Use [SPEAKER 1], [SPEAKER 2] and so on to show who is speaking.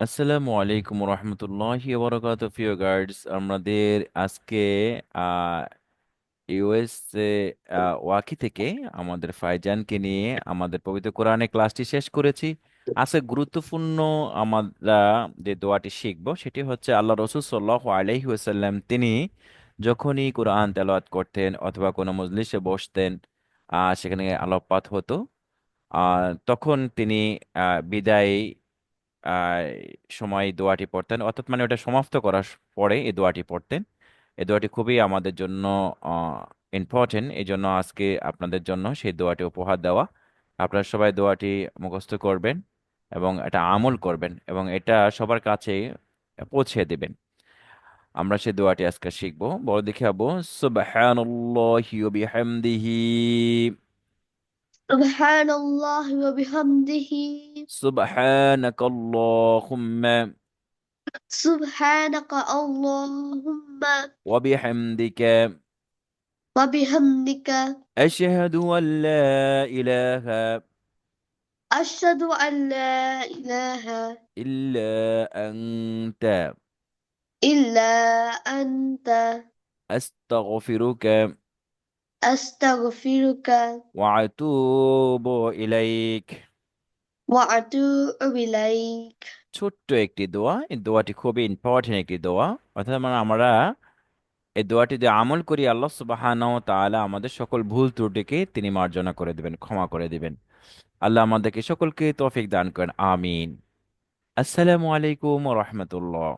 [SPEAKER 1] আসসালামু আলাইকুম রহমতুল্লাহি ওবরাকাত প্রিয় গার্ডস, আমাদের আজকে ইউএসএ ওয়াকি থেকে আমাদের ফাইজানকে নিয়ে আমাদের পবিত্র কোরআনে ক্লাসটি শেষ করেছি। আজকে গুরুত্বপূর্ণ আমরা যে দোয়াটি শিখব, সেটি হচ্ছে আল্লাহ রসুল সাল্লাহ আলাইহি ওয়াসাল্লাম তিনি যখনই কোরআন তেলাওয়াত করতেন অথবা কোনো মজলিসে বসতেন আহ সেখানে আলোকপাত হতো আহ তখন তিনি আহ বিদায় সময় এই দোয়াটি পড়তেন। অর্থাৎ মানে ওটা সমাপ্ত করার পরে এই দোয়াটি পড়তেন। এই দোয়াটি খুবই আমাদের জন্য ইম্পর্টেন্ট এই জন্য আজকে আপনাদের জন্য সেই দোয়াটি উপহার দেওয়া। আপনারা সবাই দোয়াটি মুখস্থ করবেন এবং এটা আমল করবেন এবং এটা সবার কাছে পৌঁছে দেবেন। আমরা সেই দোয়াটি আজকে শিখব। বড় দেখে আবু সুবহানাল্লাহি ওয়া বিহামদিহি।
[SPEAKER 2] সুবহানাল্লাহি ওয়া
[SPEAKER 1] বিহামদিহি।
[SPEAKER 2] سبحانك اللهم.
[SPEAKER 1] سبحانك اللهم. وبحمدك.
[SPEAKER 2] وبحمدك.
[SPEAKER 1] أشهد أن لا إله
[SPEAKER 2] أشهد أن لا إله
[SPEAKER 1] إلا أنت.
[SPEAKER 2] إلا أنت.
[SPEAKER 1] أستغفرك.
[SPEAKER 2] أستغفرك.
[SPEAKER 1] وأتوب إليك.
[SPEAKER 2] وأتوب إليك
[SPEAKER 1] ছোট্ট একটি দোয়া এই দোয়াটি খুবই ইম্পর্টেন্ট একটি দোয়া অর্থাৎ আমরা আমরা এই দোয়াটি দিয়ে আমল করি আল্লাহ সুবহানাহু ওয়া তাআলা আমাদের সকল ভুল ত্রুটিকে তিনি মার্জনা করে দিবেন ক্ষমা করে দিবেন আল্লাহ আমাদেরকে সকলকে তৌফিক দান করেন আমিন আসসালামু আলাইকুম ওয়া রাহমাতুল্লাহ